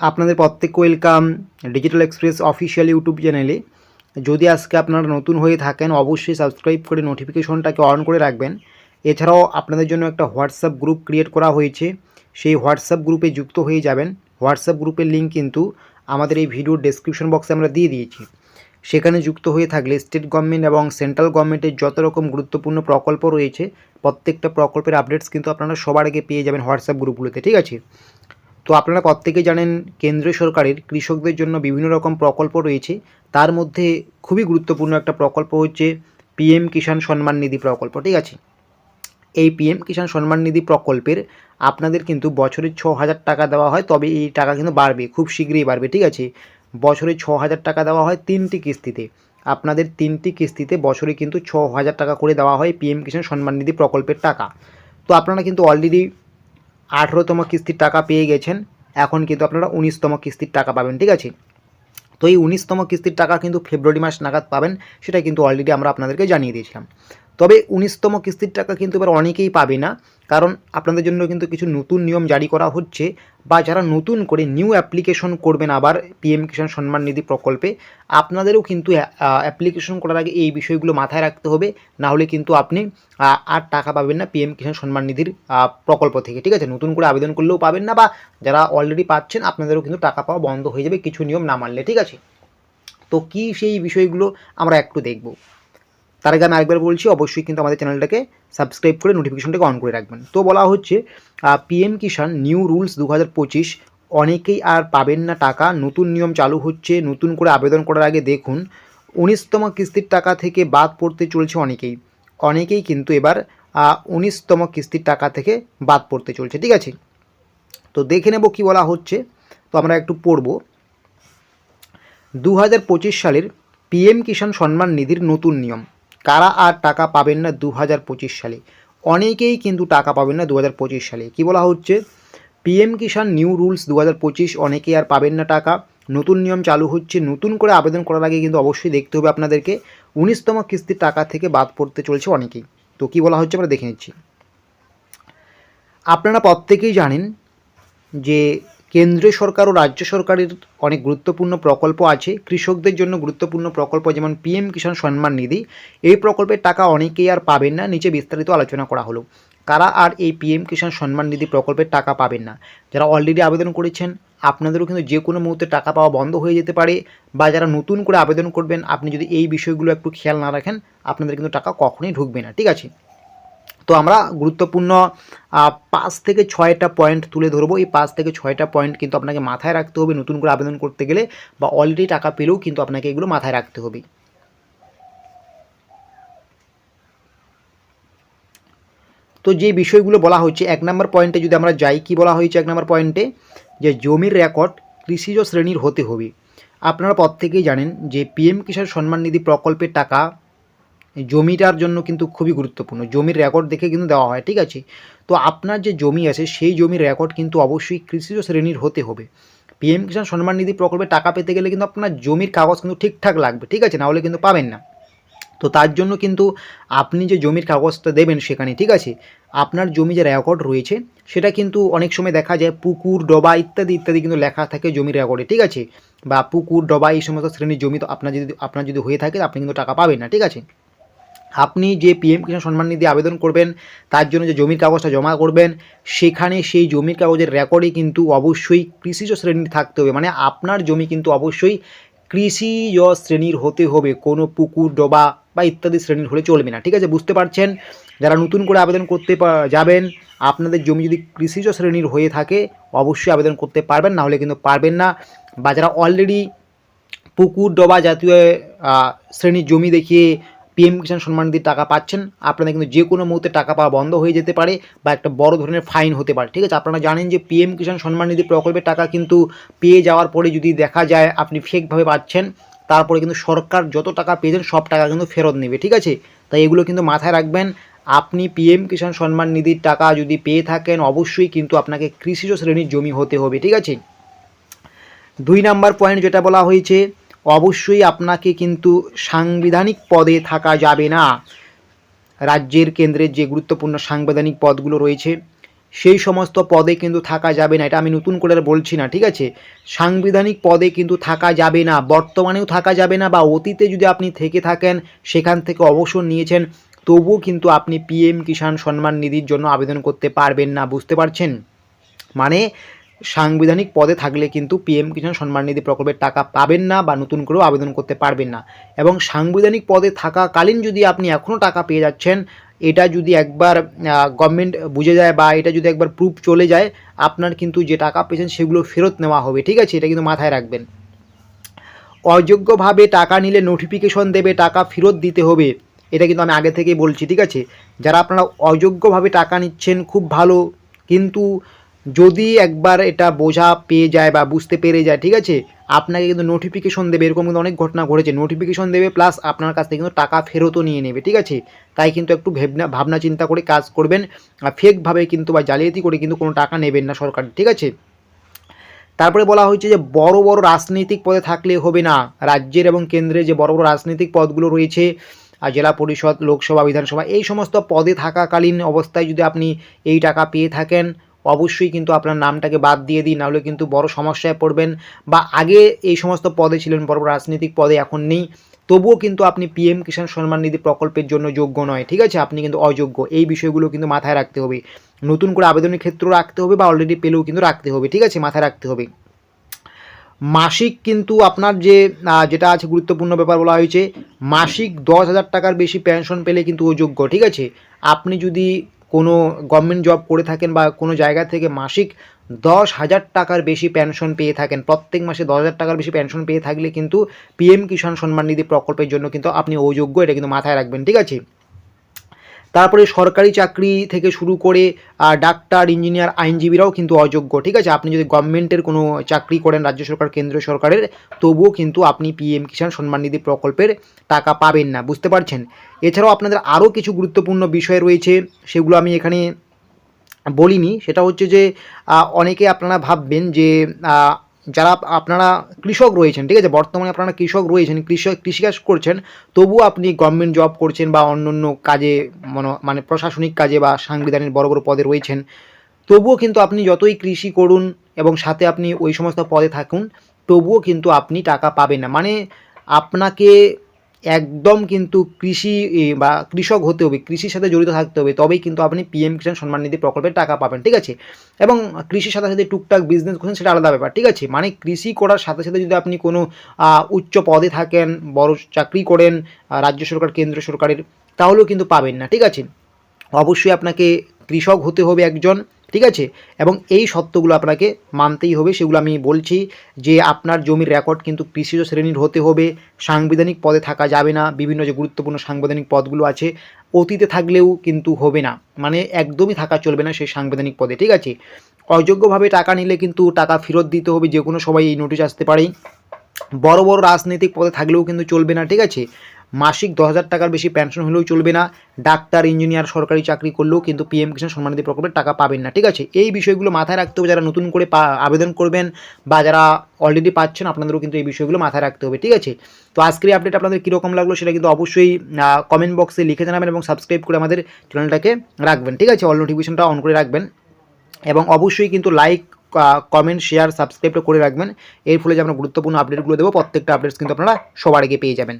আপনাদের প্রত্যেক welcome digital express official YouTube চ্যানেলে যদি আজকে আপনারা নতুন হয়ে থাকেন, অবশ্যই সাবস্ক্রাইব করে নোটিফিকেশনটাকে অন করে রাখবেন। এছাড়াও আপনাদের জন্য একটা হোয়াটসঅ্যাপ গ্রুপ ক্রিয়েট করা হয়েছে। সেই হোয়াটসঅ্যাপ গ্রুপে যুক্ত হয়ে যাবেন। হোয়াটসঅ্যাপ গ্রুপের লিঙ্ক কিন্তু আমাদের এই ভিডিওর ডেসক্রিপশন বক্সে আমরা দিয়ে দিয়েছি। সেখানে যুক্ত হয়ে থাকলে স্টেট গভর্নমেন্ট এবং সেন্ট্রাল গভর্নমেন্টের যত রকম গুরুত্বপূর্ণ প্রকল্প রয়েছে, প্রত্যেকটা প্রকল্পের আপডেটস কিন্তু আপনারা সবার আগে পেয়ে যাবেন হোয়াটসঅ্যাপ গ্রুপগুলোতে ঠিক আছে? তো আপনারা প্রত্যেকেই জানেন কেন্দ্রীয় সরকারের কৃষকদের জন্য বিভিন্ন রকম প্রকল্প রয়েছে। তার মধ্যে খুবই গুরুত্বপূর্ণ একটা প্রকল্প হচ্ছে পিএম কিষাণ সম্মান নিধি প্রকল্প, ঠিক আছে? এই পিএম কিষাণ সম্মান নিধি প্রকল্পের আপনাদের কিন্তু বছরে ছ হাজার টাকা দেওয়া হয়, তবে এই টাকা কিন্তু বাড়বে, খুব শীঘ্রই বাড়বে, ঠিক আছে? বছরে ছ হাজার টাকা দেওয়া হয় তিনটি কিস্তিতে। আপনাদের তিনটি কিস্তিতে বছরে কিন্তু ছ হাজার টাকা করে দেওয়া হয় পিএম কিষাণ সম্মান নিধি প্রকল্পের টাকা। তো আপনারা কিন্তু অলরেডি আঠেরোতম কিস্তির টাকা পেয়ে গেছেন। এখন কিন্তু আপনারা উনিশতম কিস্তির টাকা পাবেন, ঠিক আছে? তো এই উনিশতম কিস্তির টাকা কিন্তু ফেব্রুয়ারি মাস নাগাদ পাবেন, সেটা কিন্তু অলরেডি আমরা আপনাদেরকে জানিয়ে দিয়েছিলাম। তবে উনিশতম কিস্তির টাকা কিন্তু এবার অনেকেই পাবে না। কারণ আপনাদের জন্য কিন্তু কিছু নতুন নিয়ম জারি করা হচ্ছে বা যারা নতুন করে নিউ অ্যাপ্লিকেশন করবেন আবার পিএম কিষাণ সম্মান নিধি প্রকল্পে, আপনাদেরও কিন্তু অ্যাপ্লিকেশন করার আগে এই বিষয়গুলো মাথায় রাখতে হবে। না হলে কিন্তু আপনি আর টাকা পাবেন না পিএম কিষাণ সম্মান নিধির প্রকল্প থেকে, ঠিক আছে? নতুন করে আবেদন করলেও পাবেন না বা যারা অলরেডি পাচ্ছেন, আপনাদেরও কিন্তু টাকা পাওয়া বন্ধ হয়ে যাবে, কিছু নিয়ম না মানলে, ঠিক আছে? তো কি সেই বিষয়গুলো আমরা একটু দেখব। তার আগে আমি আরেকবার বলছি, অবশ্যই কিন্তু আমাদের চ্যানেলটাকে সাবস্ক্রাইব করে নোটিফিকেশনটাকে অন করে রাখবেন। তো বলা হচ্ছে পিএম কিষাণ নিউ রুলস দু হাজার পঁচিশ, অনেকেই আর পাবেন না টাকা, নতুন নিয়ম চালু হচ্ছে, নতুন করে আবেদন করার আগে দেখুন, উনিশতম কিস্তির টাকা থেকে বাদ পড়তে চলছে অনেকেই। অনেকেই কিন্তু এবার উনিশতম কিস্তির টাকা থেকে বাদ পড়তে চলছে, ঠিক আছে? তো দেখে নেব কী বলা হচ্ছে, তো আমরা একটু পড়ব। দু হাজার পঁচিশ সালের পিএম কিষাণ সম্মান নিধির নতুন নিয়ম। কারা আর টাকা পাবেন না দু হাজার পঁচিশ সালে? অনেকেই কিন্তু টাকা পাবেন না দু হাজার পঁচিশ সালে। কী বলা হচ্ছে? পিএম কিষাণ নিউ রুলস দু হাজার পঁচিশ, অনেকেই আর পাবেন না টাকা। নতুন নিয়ম চালু হচ্ছে। নতুন করে আবেদন করার আগে কিন্তু অবশ্যই দেখতে হবে আপনাদেরকে। উনিশতম কিস্তির টাকা থেকে বাদ পড়তে চলছে অনেকেই। তো কী বলা হচ্ছে আমরা দেখে নিচ্ছি। আপনারা প্রত্যেকেই জানেন যে কেন্দ্রীয় সরকার ও রাজ্য সরকারের অনেক গুরুত্বপূর্ণ প্রকল্প আছে। কৃষকদের জন্য গুরুত্বপূর্ণ প্রকল্প যেমন পিএম কিষাণ সম্মান নিধি। এই প্রকল্পের টাকা অনেকেই আর পাবেন না। নিচে বিস্তারিত আলোচনা করা হলো। কারা আর এই পিএম কিষাণ সম্মান নিধি প্রকল্পের টাকা পাবেন না? যারা অলরেডি আবেদন করেছেন, আপনাদেরও কিন্তু যে কোনো মুহূর্তে টাকা পাওয়া বন্ধ হয়ে যেতে পারে বা যারা নতুন করে আবেদন করবেন, আপনি যদি এই বিষয়গুলো একটু খেয়াল না রাখেন, আপনাদের কিন্তু টাকা কখনোই ঢুকবে না। ঠিক আছে? তো আমরা গুরুত্বপূর্ণ পাঁচ থেকে ছয়টা পয়েন্ট তুলে ধরবো। এই পাঁচ থেকে ছয়টা পয়েন্ট কিন্তু আপনাকে মাথায় রাখতে হবে নতুন করে আবেদন করতে গেলে বা অলরেডি টাকা পেলেও কিন্তু আপনাকে এগুলো মাথায় রাখতে হবে। তো যে বিষয়গুলো বলা হয়েছে, এক নম্বর পয়েন্টে যদি আমরা যাই, কি বলা হয়েছে এক নম্বর পয়েন্টে যে জমির রেকর্ড কৃষিজ শ্রেণির হতে হবে। আপনারা প্রত্যেকেই জানেন যে পিএম কিষাণ সম্মান নিধি প্রকল্পের টাকা জমিটার জন্য কিন্তু খুবই গুরুত্বপূর্ণ। জমির রেকর্ড দেখে কিন্তু দেওয়া হয়, ঠিক আছে? তো আপনার যে জমি আছে, সেই জমির রেকর্ড কিন্তু অবশ্যই কৃষিজ শ্রেণির হতে হবে। পিএম কিষাণ সম্মান নিধি প্রকল্পে টাকা পেতে গেলে কিন্তু আপনার জমির কাগজ কিন্তু ঠিকঠাক লাগবে, ঠিক আছে? না হলে কিন্তু পাবেন না। তো তার জন্য কিন্তু আপনি যে জমির কাগজটা দেবেন সেখানে, ঠিক আছে? আপনার জমি যে রেকর্ড রয়েছে, সেটা কিন্তু অনেক সময় দেখা যায় পুকুর, ডবা ইত্যাদি ইত্যাদি কিন্তু লেখা থাকে জমির রেকর্ডে ঠিক আছে? বা পুকুর, ডবা এই সমস্ত শ্রেণির জমি তো আপনার যদি আপনার যদি হয়ে থাকে, আপনি কিন্তু টাকা পাবেন না, ঠিক আছে? আপনি যে পিএম কিষাণ সম্মান নিধি আবেদন করবেন, তার জন্য যে জমির কাগজটা জমা করবেন, সেখানে সেই জমির কাগজের রেকর্ডে কিন্তু অবশ্যই কৃষিজ শ্রেণির থাকতে হবে। মানে আপনার জমি কিন্তু অবশ্যই কৃষিজ শ্রেণির হতে হবে। কোনো পুকুর, ডোবা বা ইত্যাদি শ্রেণির হলে চলবে না। ঠিক আছে? বুঝতে পারছেন? যারা নতুন করে আবেদন করতে যাবেন, আপনাদের জমি যদি কৃষিজ শ্রেণির হয়ে থাকে, অবশ্যই আবেদন করতে পারবেন না হলে কিন্তু পারবেন না। বা যারা অলরেডি পুকুর, ডোবা জাতীয় শ্রেণির জমি দেখিয়ে পিএম কিষাণ সম্মান নিধির টাকা পাচ্ছেন। আপনাদের কিন্তু যে কোনো মুহূর্তে টাকা পাওয়া বন্ধ হয়ে যেতে পারে বা একটা বড় ধরনের ফাইন হতে পারে। ঠিক আছে? আপনারা জানেন যে পিএম কিষাণ সম্মান নিধি প্রকল্পের টাকা কিন্তু পেয়ে যাওয়ার পরে যদি দেখা যায় আপনি ফেকভাবে পাচ্ছেন, তারপরে কিন্তু সরকার যত টাকা পেয়েছেন, সব টাকা কিন্তু ফেরত নেবে। ঠিক আছে? তাই এগুলো কিন্তু মাথায় রাখবেন। আপনি পিএম কিষাণ সম্মান নিধির টাকা যদি পেয়ে থাকেন, অবশ্যই কিন্তু আপনাকে কৃষিজ শ্রেণির জমি হতে হবে। ঠিক আছে? দুই নাম্বার পয়েন্ট যেটা বলা হয়েছে অবশ্যই আপনাকে কিন্তু সাংবিধানিক পদে থাকা যাবে না। রাজ্যের কেন্দ্রের যে গুরুত্বপূর্ণ সাংবিধানিক পদগুলো রয়েছে, সেই সমস্ত পদে কিন্তু থাকা যাবে না। এটা আমি নতুন করে বলছি না, ঠিক আছে? সাংবিধানিক পদে কিন্তু থাকা যাবে না, বর্তমানেও থাকা যাবে না বা অতীতে যদি আপনি থেকে থাকেন, সেখান থেকে অবসর নিয়েছেন, তবুও কিন্তু আপনি পিএম কিষাণ সম্মান নিধির জন্য আবেদন করতে পারবেন না, বুঝতে পারছেন? মানে সাংবিধানিক পদে থাকলে কিন্তু পিএম কিষাণ সম্মান নিধি প্রকল্পের টাকা পাবেন না বা নতুন করেও আবেদন করতে পারবেন না। এবং সাংবিধানিক পদে থাকাকালীন যদি আপনি এখনও টাকা পেয়ে যাচ্ছেন, এটা যদি একবার গভর্নমেন্ট বুঝে যায় বা এটা যদি একবার প্রুফ চলে যায়, আপনার কিন্তু যে টাকা পেয়েছেন সেগুলো ফেরত নেওয়া হবে, ঠিক আছে? এটা কিন্তু মাথায় রাখবেন। অযোগ্যভাবে টাকা নিলে নোটিফিকেশন দেবে, টাকা ফেরত দিতে হবে, এটা কিন্তু আমি আগে থেকেই বলছি, ঠিক আছে? যারা আপনারা অযোগ্যভাবে টাকা নিচ্ছেন, খুব ভালো। কিন্তু যদি একবার এটা বোঝা পেয়ে যায় বা বুঝতে পেরে যায়, ঠিক আছে? আপনাকে কিন্তু নোটিফিকেশন দেবে, এরকম কিন্তু অনেক ঘটনা ঘটেছে। নোটিফিকেশন দেবে প্লাস আপনার কাছ থেকে কিন্তু টাকা ফেরতও নিয়ে নেবে, ঠিক আছে? তাই কিন্তু একটু ভেবনা, ভাবনা চিন্তা করে কাজ করবেন, আর ফেকভাবে কিন্তু বা জালিয়াতি করে কিন্তু কোনো টাকা নেবেন না সরকার, ঠিক আছে? তারপরে বলা হয়েছে যে, বড় বড় রাজনৈতিক পদে থাকলে হবে না। রাজ্যের এবং কেন্দ্রে যে বড় বড় রাজনৈতিক পদগুলো রয়েছে, আর জেলা পরিষদ, লোকসভা, বিধানসভা, এই সমস্ত পদে থাকাকালীন অবস্থায় যদি আপনি এই টাকা পেয়ে থাকেন অবশ্যই কিন্তু আপনার নামটাকে বাদ দিয়ে দিন, নাহলে কিন্তু বড় সমস্যায় পড়বেন বা আগে এই সমস্ত পদে ছিলেন, বড় রাজনৈতিক পদে এখন নেই। তবুও কিন্তু আপনি পিএম কিষাণ সম্মান নিধি প্রকল্পের জন্য যোগ্য নয়, ঠিক আছে? আপনি কিন্তু অযোগ্য। এই বিষয়গুলো কিন্তু মাথায় রাখতে হবে। নতুন করে আবেদনের ক্ষেত্রেও রাখতে হবে বা অলরেডি পেলেও কিন্তু রাখতে হবে, ঠিক আছে? মাথায় রাখতে হবে। মাসিক কিন্তু আপনার যে যেটা আছে গুরুত্বপূর্ণ ব্যাপার বলা হয়েছে, মাসিক দশ হাজার টাকার বেশি পেনশন পেলে কিন্তু অযোগ্য ঠিক আছে? আপনি যদি কোনো গভর্নমেন্ট জব করে থাকেন বা কোনো জায়গা থেকে মাসিক দশ হাজার টাকার বেশি পেনশন পেয়ে থাকেন। প্রত্যেক মাসে দশ হাজার টাকার বেশি পেনশন পেয়ে থাকলে কিন্তু পিএম কিষাণ সম্মান নিধি প্রকল্পের জন্য কিন্তু আপনি অযোগ্য, এটা কিন্তু মাথায় রাখবেন, ঠিক আছে? তারপরে সরকারি চাকরি থেকে শুরু করে ডাক্তার, ইঞ্জিনিয়ার, আইনজীবীরাও কিন্তু অযোগ্য, ঠিক আছে? আপনি যদি গভর্নমেন্টের কোনো চাকরি করেন, রাজ্য সরকার, কেন্দ্র সরকারের, তবুও কিন্তু আপনি পিএম কিষাণ সম্মান নিধি প্রকল্পের টাকা পাবেন না, বুঝতে পারছেন? এছাড়াও আপনাদের আরও কিছু গুরুত্বপূর্ণ বিষয় রয়েছে, সেগুলো আমি এখানে বলিনি। সেটা হচ্ছে যে অনেকে আপনারা ভাববেন যে যারা আপনারা কৃষক রয়েছেন, ঠিক আছে? বর্তমানে আপনারা কৃষক রয়েছেন, কৃষক কৃষিকাজ করছেন, তবুও আপনি গভর্নমেন্ট জব করছেন বা অন্য অন্য কাজে, মনো- মানে প্রশাসনিক কাজে বা সাংবিধানিক বড় বড় পদে রয়েছেন, তবুও কিন্তু আপনি যতই কৃষি করুন এবং সাথে আপনি ওই সমস্ত পদে থাকুন, তবুও কিন্তু আপনি টাকা পাবেন না। মানে আপনাকে একদম কিন্তু কৃষি বা কৃষক হতে হবে, কৃষির সাথে জড়িত থাকতে হবে, তবেই কিন্তু আপনি পিএম কিষাণ সম্মান নিধি প্রকল্পের টাকা পাবেন, ঠিক আছে? এবং কৃষির সাথে সাথে টুকটাক বিজনেস করছেন সেটা আলাদা ব্যাপার, ঠিক আছে? মানে কৃষি করার সাথে সাথে যদি আপনি কোনো উচ্চ পদে থাকেন, বড় চাকরি করেন রাজ্য সরকার, কেন্দ্র সরকারের, তাহলেও কিন্তু পাবেন না, ঠিক আছে? অবশ্যই আপনাকে কৃষক হতে হবে একজন ঠিক আছে? এবং এই সত্যগুলো আপনাকে মানতেই হবে। সেগুলো আমি বলছি যে আপনার জমির রেকর্ড কিন্তু কৃষিজ শ্রেণির হতে হবে। সাংবিধানিক পদে থাকা যাবে না। বিভিন্ন যে গুরুত্বপূর্ণ সাংবিধানিক পদগুলো আছে, অতীতে থাকলেও কিন্তু হবে না। মানে একদমই থাকা চলবে না সেই সাংবিধানিক পদে, ঠিক আছে? অযোগ্যভাবে টাকা নিলে কিন্তু টাকা ফেরত দিতে হবে। যে কোনো সবাই এই নোটিশ আসতে পারে। বড় বড় রাজনৈতিক পদে থাকলেও কিন্তু চলবে না, ঠিক আছে? মাসিক দশ হাজার টাকার বেশি পেনশন হলেও চলবে না। ডাক্তার ইঞ্জিনিয়ার সরকারি চাকরি করলেও কিন্তু পিএম কিষাণ সম্মানিধি প্রকল্পের টাকা পাবেন না, ঠিক আছে? এই বিষয়গুলো মাথায় রাখতে হবে, যারা নতুন করে আবেদন করবেন বা যারা অলরেডি পাচ্ছেন, আপনাদেরও কিন্তু এই বিষয়গুলো মাথায় রাখতে হবে, ঠিক আছে? তো আজকের আপডেট আপনাদের কীরকম লাগল সেটা কিন্তু অবশ্যই কমেন্ট বক্সে লিখে জানাবেন এবং সাবস্ক্রাইব করে আমাদের চ্যানেলটাকে রাখবেন, ঠিক আছে? অল নোটিফিকেশনটা অন করে রাখবেন এবং অবশ্যই কিন্তু লাইক কমেন্ট শেয়ার সাবস্ক্রাইবটা করে রাখবেন। এর ফলে যে আমরা গুরুত্বপূর্ণ আপডেটগুলো দেবো, প্রত্যেকটা আপডেটস কিন্তু আপনারা সবার আগে পেয়ে যাবেন।